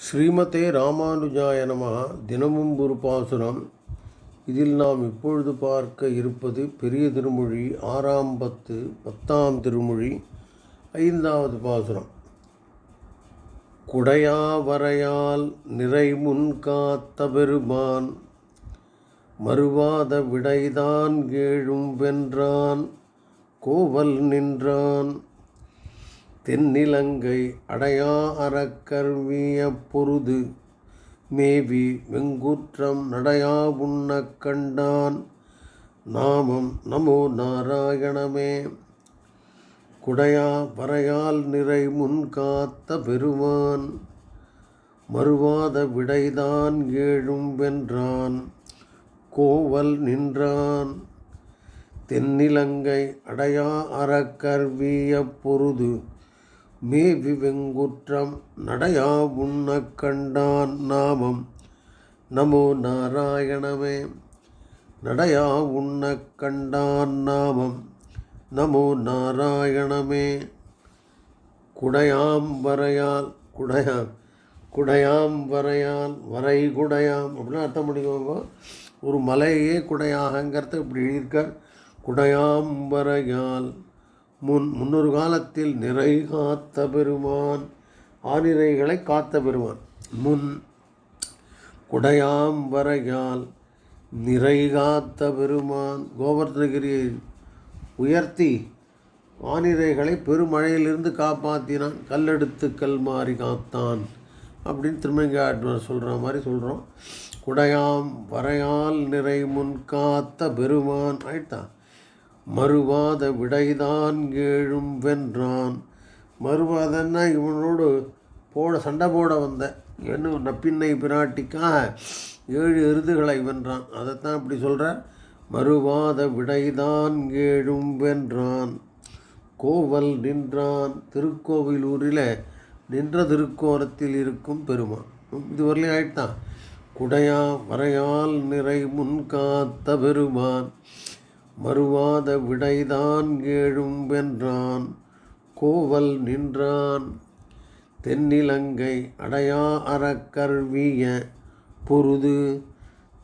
ஸ்ரீமதே ராமானுஜாய நம. தினமும் ஒரு பாசுரம். இதில் நாம் இப்பொழுது பார்க்க இருப்பது பெரிய திருமொழி ஆறாம் பத்து பத்தாம் திருமொழி ஐந்தாவது பாசுரம். குடையாவரையால் நிறைமுன் காத்த பெருமான் மறுவாத விடைதான் கேழும் வென்றான் கோவல் நின்றான் தென்னிலங்கை அடையா அறக்கர்விய பொருது மேவி வெங்குற்றம் நடையா உண்ணக் கண்டான். நாமம் நமோ நாராயணமே. குடையா வரையால் நிறை முன் காத்த பெருமான் மறுவாத விடைதான் ஏழும் வென்றான். கோவல் நின்றான். தென்னிலங்கை அடையா அறக்கர்விய பொருது மேவி வெங்குற்றம் நடையா உண்ண கண்டான் நாமம். நமோ நாராயணமே. நடையா உண்ண கண்டான் நாமம். நமோ நாராயணமே. குடையாம் வரையால் குடையாம் குடையாம் வரையால் வரை குடையாம் அப்படின்னு அர்த்தம் பண்ணிக்கோங்க. ஒரு மலையே குடையாகங்கிறத இப்படி எழுதியிருக்கார். குடையாம் வரையால் முன் முன்னொரு காலத்தில் நிறை காத்த பெருமான் ஆனிரைகளை காத்த பெருமான். முன் குடையாம் வரையால் நிறை காத்த பெருமான் கோவர்த்தனகிரியை உயர்த்தி வானிரைகளை பெருமழையிலிருந்து காப்பாற்றினான் கல்லெடுத்து கல் மாறி காத்தான் அப்படின்னு திருமங்காட்டுவர் சொல்கிற மாதிரி சொல்கிறோம் குடையாம் வரையால் நிறை முன் காத்த பெருமான் ஆயிட்டான் மறுவாத விடைதான் ஏழும் வென்றான். மறுவாதன்னா இவனோடு போட சண்டை போட வந்த. என்ன நப்பின்னை பிராட்டிக்காக ஏழு எருதுகளை வென்றான். அதைத்தான் இப்படி சொல்கிறார் மறுவாத விடைதான் ஏழும் வென்றான். கோவல் நின்றான். திருக்கோவிலூரில் நின்ற திருக்கோரத்தில் இருக்கும் பெருமான். இது வரலையும் ஆயிட்டான். குடையா வரையால் நிறை முன் காத்த பெருமான். மறுவாத விடைதான் ஏழும் வென்றான். கோவல் நின்றான். தென்னிலங்கை அடையா அறக்கருவிய பொருது.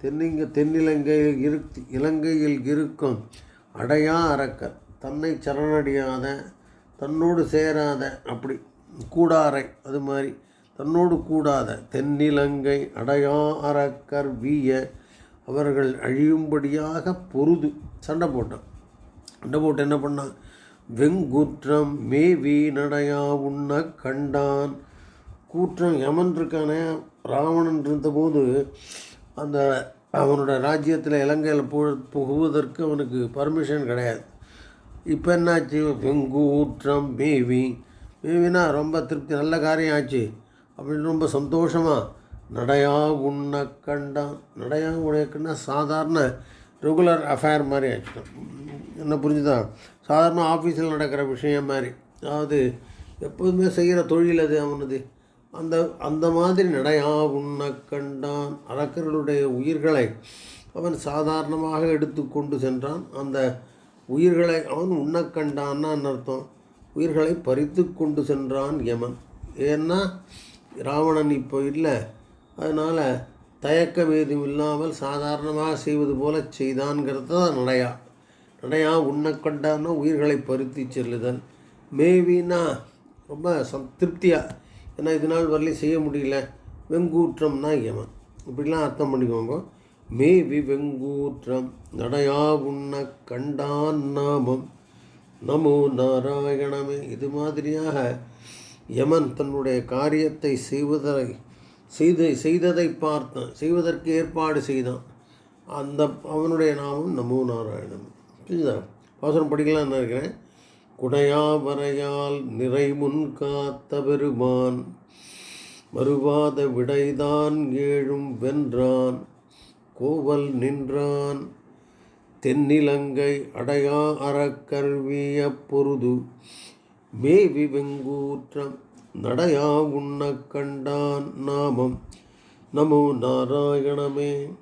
தென்னிங்க தென்னிலங்கையில் இரு இலங்கையில் இருக்கும் அடையா அறக்கர் தன்னை சரணடையாத தன்னோடு சேராத அப்படி கூடாரை அது மாதிரி தன்னோடு கூடாத தென்னிலங்கை அடையா அறக்கர் வீய அவர்கள் அழியும்படியாக பொருது. சண்டை போட்டான். சண்டை போட்டு என்ன பண்ணான்? வெங்கூற்றம் மேவி நடையா உண்ண கண்டான். கூற்றம் யமன் இருக்கானே ராவணன் இருந்தபோது அந்த அவனோட ராஜ்யத்தில் இலங்கையில் பு புகுவதற்கு அவனுக்கு பர்மிஷன் கிடையாது. இப்போ என்னாச்சு? வெங்கூற்றம் மேவி. மேவினா ரொம்ப திருப்தி நல்ல காரியம் ஆச்சு. அப்படின்னு ரொம்ப சந்தோஷமாக நடையா உண்ண கண்டான் நடையா உடையக்குன்னா சாதாரண ரெகுலர் அஃபேர் மாதிரி ஆச்சுட்டான் என்ன புரிஞ்சுதா? சாதாரண ஆஃபீஸில் நடக்கிற விஷயம் மாதிரி. அதாவது எப்போதுமே செய்கிற தொழில் அது அவனது. அந்த அந்த மாதிரி நடையா உண்ண கண்டான் அரக்கர்களுடைய உயிர்களை அவன் சாதாரணமாக எடுத்து கொண்டு சென்றான். அந்த உயிர்களை அவன் உண்ண கண்டான்னு அர்த்தம். உயிர்களை பறித்து கொண்டு சென்றான் யமன். ஏன்னா ராவணன் இப்போ இல்லை. அதனால் தயக்கம் ஏதும் இல்லாமல் சாதாரணமாக செய்வது போல செய்தான்ங்கிறது தான் நடையா. நடையா உண்ண கண்டான்னா உயிர்களை பருத்தி செல்லுதல். மேவினா ரொம்ப திருப்தியாக ஏன்னா இது நாள் வரலையும் செய்ய முடியல. வெங்கூற்றம்னா யமன். இப்படிலாம் அர்த்தம் பண்ணிக்கோங்க. மேவி வெங்கூற்றம் நடையா உண்ண கண்டான் நாமம். நமோ நாராயணமே. இது மாதிரியாக யமன் தன்னுடைய காரியத்தை செய்வதை செய்து செய்ததை பார்த்தான் செய்வதற்கு ஏற்பாடு செய்தான். அந்த அவனுடைய நாமம் நமோ நாராயணன் புரியுதா பாசனம் படிக்கலாம்னு இருக்கிறேன்? குடையா வரையால் நிறை முன் காத்த பெருமான் மறுவாத விடைதான் ஏழும் வென்றான் கோவல் நின்றான் தென்னிலங்கை அடையா அறக்கல்விய பொருது மேவி வெங்கூற்றம் நடையா உண்ண கண்டான் நாமம். நமோ நாராயணமே.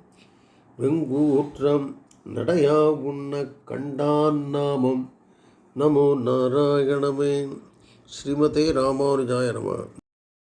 வெங்கூற்றம் நடையா உண்ண கண்டான் நாமம். நமோ நாராயணமே. ஸ்ரீமதே ராமானுஜாய நம.